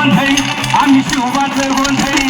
गोंधळी आम्ही शिवबाचं गोंधळी.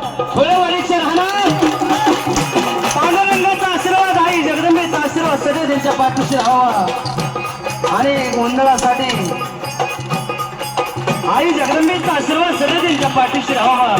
फळवाडीचे फुलेवाडीचे राहणार. पांडुरंगाचा आशीर्वाद आई जगदंबेचा आशीर्वाद सदैव त्यांच्या पाठीशी राहावा. आणि गोंधळासाठी आई जगदंबेचा आशीर्वाद सदैव त्यांच्या पाठीशी राहावा.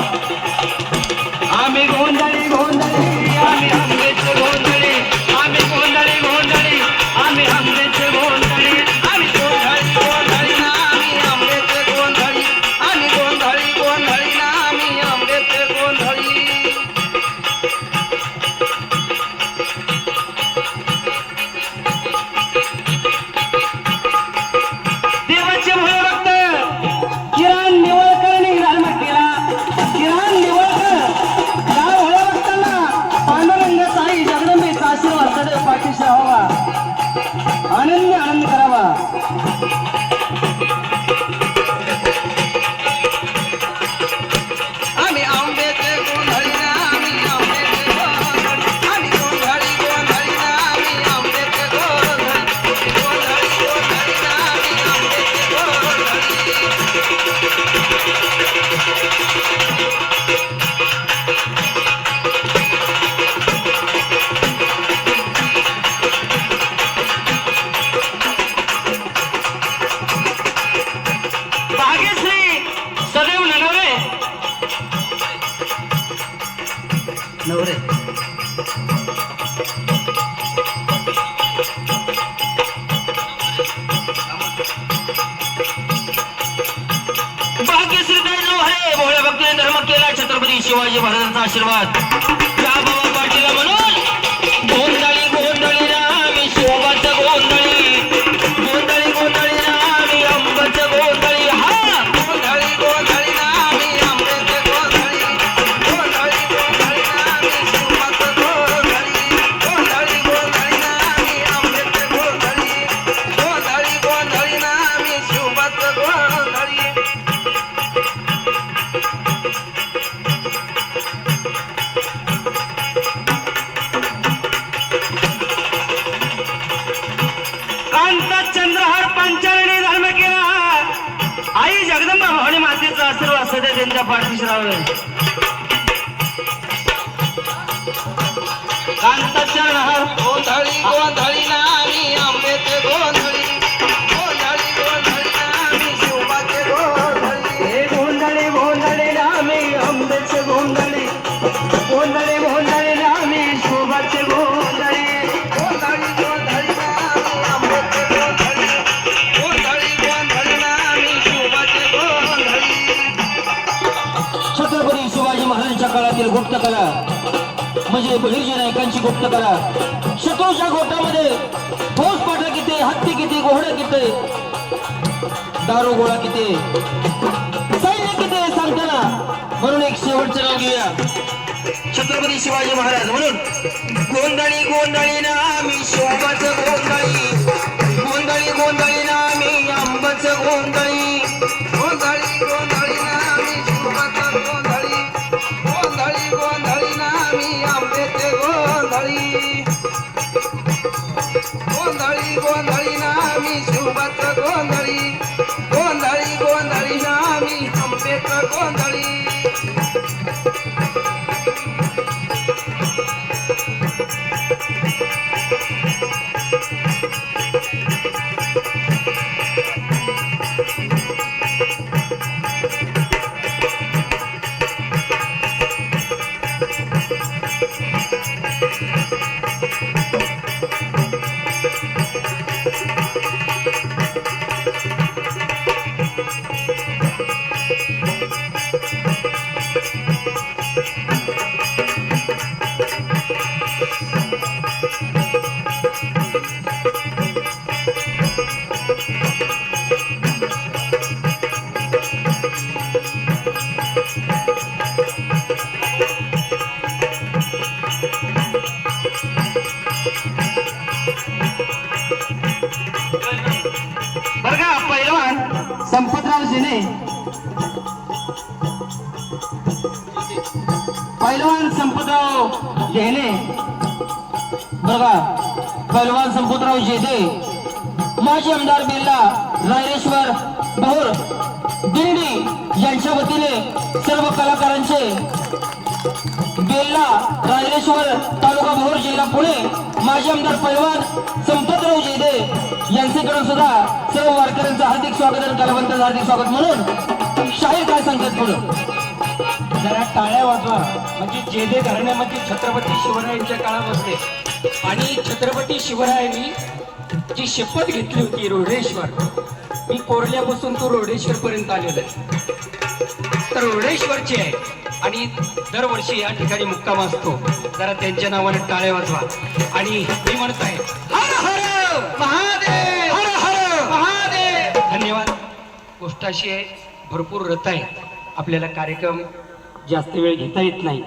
नवरे. भोळ्या भक्तीने धर्म केला छत्रपती शिवाजी महाराजांचा आशीर्वाद. त्या बाबा पाटील म्हणून कांता चंद्रहार पांचाळणी धर्म केला. आई जगदंबा भवानी मातेचा आशीर्वाद सध्या त्यांच्या पाठीशी राहावे. कांता चंद्रहार महाराजांच्या गुप्त कला म्हणजे बहिर्जी नायकांची गुप्तकला शत्रूच्या गोटामध्ये ठोस पाठा किती हत्ती किती घोडे किती दारू गोळा किती सैन्य किती सांगताना म्हणून एक शेवटचं नाव घेऊया. छत्रपती शिवाजी महाराज म्हणून. गोंधळी गोंधळी ना आम्ही शोभाचं गोंधळी. गोंधळी गोंधळी ना आम्ही आंबाचं गोंधळी. आंबेचं पैलवान संपतराव जेने बघा पैलवान संपतराव जेदे माजी आमदार बिर्ला रायरेश्वर बहुर दिंडी यांच्या वतीने सर्व कलाकारांचे. बेल्ला रायरेश्वर तालुका भोर जिल्हा पुणे माजी आमदार पैलवान संपतराव जेदे यांचेकडून सुद्धा सर्व वारकऱ्यांचं हार्दिक स्वागत आणि कलावंतांचं हार्दिक स्वागत म्हणून शाहीर काय सांगतात पुढं? जरा टाळ्या वाजवा. म्हणजे जेदे घराण्यामध्ये छत्रपती शिवरायांच्या काळामध्ये आणि छत्रपती शिवरायांनी जी शपथ घेतली होती रोडेश्वर मी कोरल्यापासून तो रोडेश्वर पर्यंत आलेलो आहे. तर रोडेश्वरचे आहे. आणि दरवर्षी या ठिकाणी मुक्काम असतो. जरा त्यांच्या नावाने टाळ्या वाजवा. आणि मी म्हणत आहे हर हर महादेव हर हर महादेव. धन्यवाद. गोष्ट अशी आहे भरपूर रथ आहेत. आपल्याला कार्यक्रम जास्त वेळ घेता येत नाही.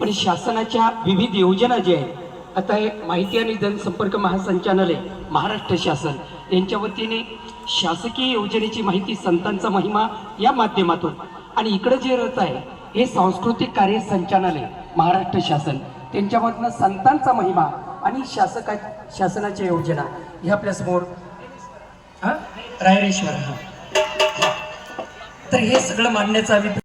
पण शासनाच्या विविध योजना ज्या आहेत आता हे माहिती आणि जनसंपर्क महासंचालय महाराष्ट्र शासन यांच्या वतीने शासकीय योजनेची माहिती संतांचा महिमा या माध्यमातून आणि इकडं जे रथ आहे हे सांस्कृतिक कार्य संचालनालय महाराष्ट्र शासन त्यांच्यामधनं संतांचा महिमा आणि शासका शासनाच्या योजना हे आपल्यासमोर हा? रायरेश्वर हा. तर हे सगळं मांडण्याचा